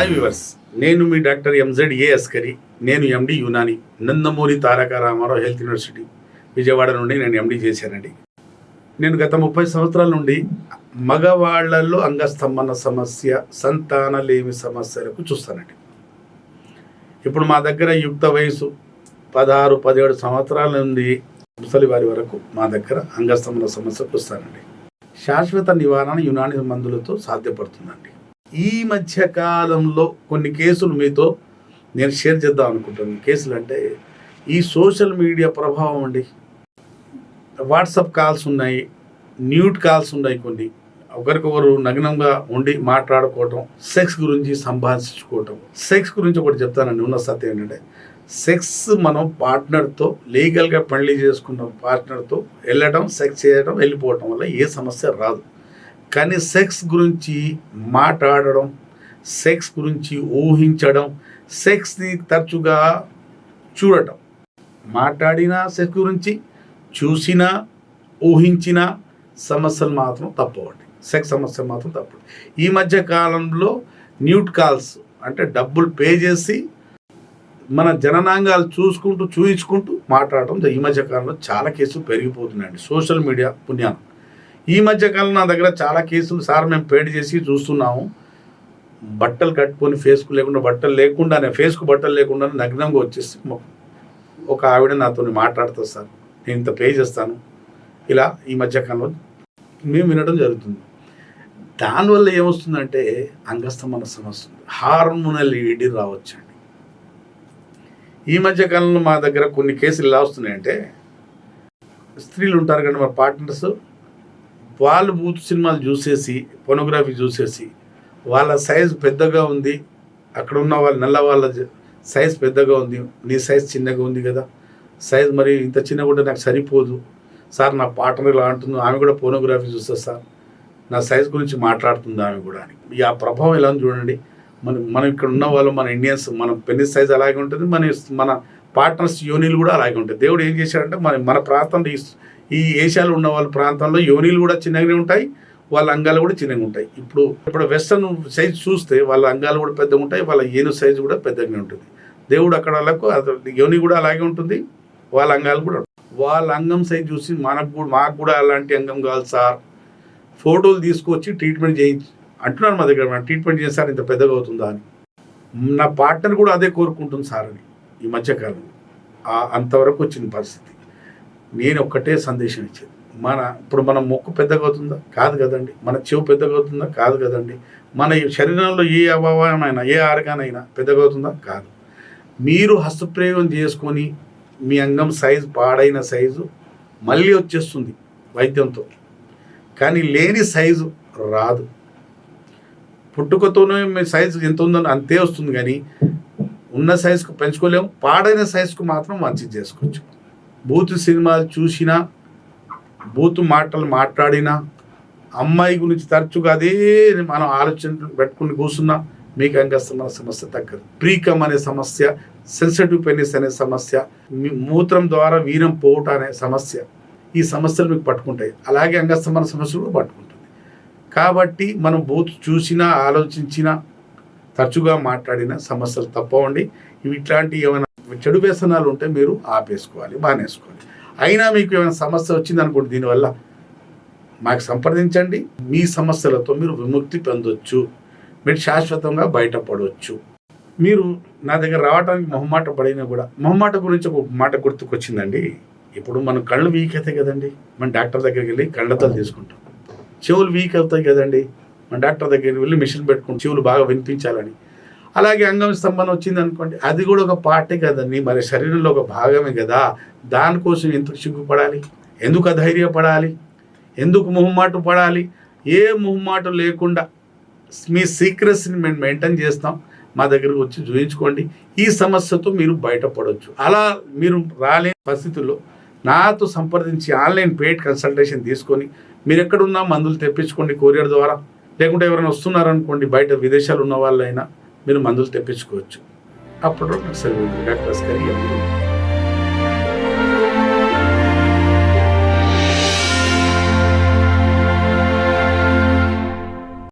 Hi viewers నేను మీ doctor MZ A Askari నేను MD Unani Nandamuri Taraka Rama Rao health university Vijayawada నుండి నేను ఎండి చేశానండి. నేను గత ముప్పై సంవత్సరాల నుండి మగవాళ్ళలో అంగస్తంభన సమస్య సంతానలేమి సమస్యలకు చూస్తానండి. ఇప్పుడు మా దగ్గర యుక్త వయసు పదహారు పదిహేడు సంవత్సరాల నుండి ముసలి వారి వరకు మా దగ్గర అంగస్తంభన సమస్యకు వస్తానండి. శాశ్వత నివారణ యునాని మందులతో సాధ్యపడుతుందండి. ఈ మధ్య కాలంలో కొన్ని కేసులు మీతో నేను షేర్ చేద్దాం అనుకుంటున్నాను. కేసులు అంటే ఈ సోషల్ మీడియా ప్రభావం అండి. వాట్సాప్ కాల్స్ ఉన్నాయి న్యూట్ కాల్స్ ఉన్నాయి కొన్ని. ఒకరికొకరు నగ్నంగా ఉండి మాట్లాడుకోవటం సెక్స్ గురించి సంభాషించుకోవటం. సెక్స్ గురించి ఒకటి చెప్తానండి ఉన్న సత్యం ఏంటంటే సెక్స్ మనం పార్ట్నర్తో లీగల్గా పెళ్ళి చేసుకున్న పార్ట్నర్తో వెళ్ళడం సెక్స్ చేయడం వెళ్ళిపోవటం వల్ల ఏ సమస్య రాదు. కానీ సెక్స్ గురించి మాట్లాడడం సెక్స్ గురించి ఊహించడం సెక్స్ని తరచుగా చూడటం. మాట్లాడిన సెక్స్ గురించి చూసిన ఊహించిన సమస్యలు మాత్రం తప్పవండి. సెక్స్ సమస్యలు మాత్రం తప్పు ఈ మధ్య కాలంలో న్యూట్ కాల్స్ అంటే డబ్బులు పే చేసి మన జననాంగాలు చూసుకుంటూ చూయించుకుంటూ మాట్లాడటం ఈ మధ్య కాలంలో చాలా కేసులు పెరిగిపోతున్నాయండి. Social media పుణ్యానం. ఈ మధ్య కాలం నా దగ్గర చాలా కేసులు సార్ మేము పేడ్ చేసి చూస్తున్నాము. బట్టలు కట్టుకొని ఫేస్కు లేకుండా బట్టలు లేకుండానే ఫేస్కు బట్టలు లేకుండా నగ్నంగా వచ్చేసి ఒక ఆవిడ నాతో మాట్లాడుతుంది సార్. నేను ఇంత పే చేస్తాను. ఇలా ఈ మధ్యకాలంలో మేము వినడం జరుగుతుంది. దానివల్ల ఏమొస్తుందంటే అంగస్తమన సమస్య ఉంది. హార్మోనల్ ఈడి రావచ్చండి. ఈ మధ్య కాలంలో మా దగ్గర కొన్ని కేసులు ఎలా వస్తున్నాయంటే స్త్రీలు ఉంటారు కానీ మా పార్ట్నర్స్ వాళ్ళు బూత్ సినిమాలు చూసేసి ఫోనోగ్రఫీ చూసేసి వాళ్ళ సైజు పెద్దగా ఉంది. అక్కడ ఉన్న వాళ్ళ నల్ల వాళ్ళ సైజ్ పెద్దగా ఉంది. నీ సైజ్ చిన్నగా ఉంది కదా. సైజ్ మరి ఇంత చిన్న కూడా నాకు సరిపోదు. సార్ నా పార్ట్నర్ ఇలా అంటుంది. ఆమె కూడా ఫోనోగ్రఫీ చూస్తుంది సార్. నా సైజ్ గురించి మాట్లాడుతుంది ఆమె కూడా అని. ఈ ఆ ప్రభావం ఎలా చూడండి. మనం మనం ఇక్కడ ఉన్న వాళ్ళు మన ఇండియన్స్ మన పెన్నిస్ సైజ్ అలాగే ఉంటుంది. మన మన పార్ట్నర్స్ యోనిలు కూడా అలాగే ఉంటుంది దేవుడు ఏం చేశాడంటే మన మన ప్రాంతంలో ఈ ఏషియాలో ఉన్న వాళ్ళ ప్రాంతంలో యోనీలు కూడా చిన్నగానే ఉంటాయి వాళ్ళ అంగాలు కూడా చిన్నగా ఉంటాయి. ఇప్పుడు ఇప్పుడు వెస్ట్రన్ సైజ్ చూస్తే వాళ్ళ అంగాలు కూడా పెద్దగా ఉంటాయి వాళ్ళ ఏను సైజు కూడా పెద్దగానే ఉంటుంది. దేవుడు అక్కడ వాళ్ళకు యోని కూడా అలాగే ఉంటుంది వాళ్ళ అంగాలు కూడా వాళ్ళ అంగం సైజ్ చూసి మనకు కూడా మాకు కూడా అలాంటి అంగం కావాలి సార్. ఫోటోలు తీసుకొచ్చి ట్రీట్మెంట్ చేయించి అంటున్నారు మా దగ్గర ట్రీట్మెంట్ చేస్తే సార్ ఇంత పెద్దగా అవుతుందా? అని. నా పార్ట్నర్ కూడా అదే కోరుకుంటుంది సార్ అని ఈ మధ్యకాలం అంతవరకు వచ్చిన పరిస్థితి. నేను ఒక్కటే సందేశం ఇచ్చేది మన ఇప్పుడు మన మొక్కు పెద్దగా అవుతుందా కాదు కదండి. మన చెవు పెద్దగా అవుతుందా కాదు కదండి. మన శరీరంలో ఏ అవయవమైనా ఏ ఆర్గాన్ అయినా పెద్దగా అవుతుందా కాదు. మీరు హస్తప్రయోగం చేసుకొని మీ అంగం సైజు పాడైన సైజు మళ్ళీ వచ్చేస్తుంది వైద్యంతో. కానీ లేని సైజు రాదు. పుట్టుకతోనే మీ సైజు ఎంత ఉందని అంతే వస్తుంది కానీ ఉన్న సైజుకు పెంచుకోలేము పాడైన సైజుకు మాత్రం మంచి చేసుకోవచ్చు. బూతు సినిమాలు చూసినా బూతు మాటలు మాట్లాడినా అమ్మాయి గురించి తరచుగా అదే మనం ఆలోచన పెట్టుకుని కూర్చున్నా మీకు అంగస్తున్న సమస్య తగ్గదు. ప్రీకమ్ అనే సమస్య సెన్సిటివ్ పెనిస్ అనే సమస్య మూత్రం ద్వారా వీరం పోవుట అనే సమస్య ఈ సమస్యలు మీకు పట్టుకుంటాయి. అలాగే అంగస్తమన సమస్యలు కూడా పట్టుకుంటుంది. కాబట్టి మనం బూత్ చూసినా ఆలోచించినా తరచుగా మాట్లాడిన సమస్యలు తప్పవండి. ఇవి ఇట్లాంటివి ఏమైనా చెడు వ్యసనాలు ఉంటే మీరు ఆపేసుకోవాలి మానేసుకోవాలి అయినా మీకు ఏమైనా సమస్య వచ్చింది అనుకోండి దీనివల్ల మాకు సంప్రదించండి. మీ సమస్యలతో మీరు విముక్తి పొందొచ్చు. మీరు శాశ్వతంగా బయటపడవచ్చు మీరు నా దగ్గర రావడానికి మొహమాట పడినా కూడా మొహమాట గురించి ఒక మాట గుర్తుకొచ్చిందండి. ఇప్పుడు మనం కళ్ళు వీక్ అవుతాయి కదండి మన డాక్టర్ దగ్గరికి వెళ్ళి కళ్ళతలు తీసుకుంటాం. చెవులు వీక్ అవుతాయి కదండి మన డాక్టర్ దగ్గరికి వెళ్ళి మిషన్ పెట్టుకుంటాం చెవులు బాగా వినిపించాలని. అలాగే అంగం స్తంభన వచ్చింది అనుకోండి అది కూడా ఒక పార్టీ కదండి. మరి శరీరంలో ఒక భాగమే కదా. దానికోసం ఎందుకు సిగ్గుపడాలి? ఎందుకు అధైర్యపడాలి? ఎందుకు మొహమాట పడాలి? ఏ మొహమాట లేకుండా మీ సీక్రెసీని మేము మెయింటైన్ చేస్తాం. మా దగ్గరకు వచ్చి చూపించుకోండి ఈ సమస్యతో మీరు బయటపడవచ్చు అలా మీరు రాలేని పరిస్థితుల్లో నాతో సంప్రదించి ఆన్లైన్ పెయిడ్ కన్సల్టేషన్ తీసుకొని మీరు ఎక్కడున్నా మందులు తెప్పించుకోండి కొరియర్ ద్వారా. లేకుంటే ఎవరైనా వస్తున్నారనుకోండి బయట విదేశాలు ఉన్న వాళ్ళైనా. మీరు మందులు తెప్పించుకోవచ్చు. అప్పుడు డాక్టర్ డాక్టర్ స్కరీ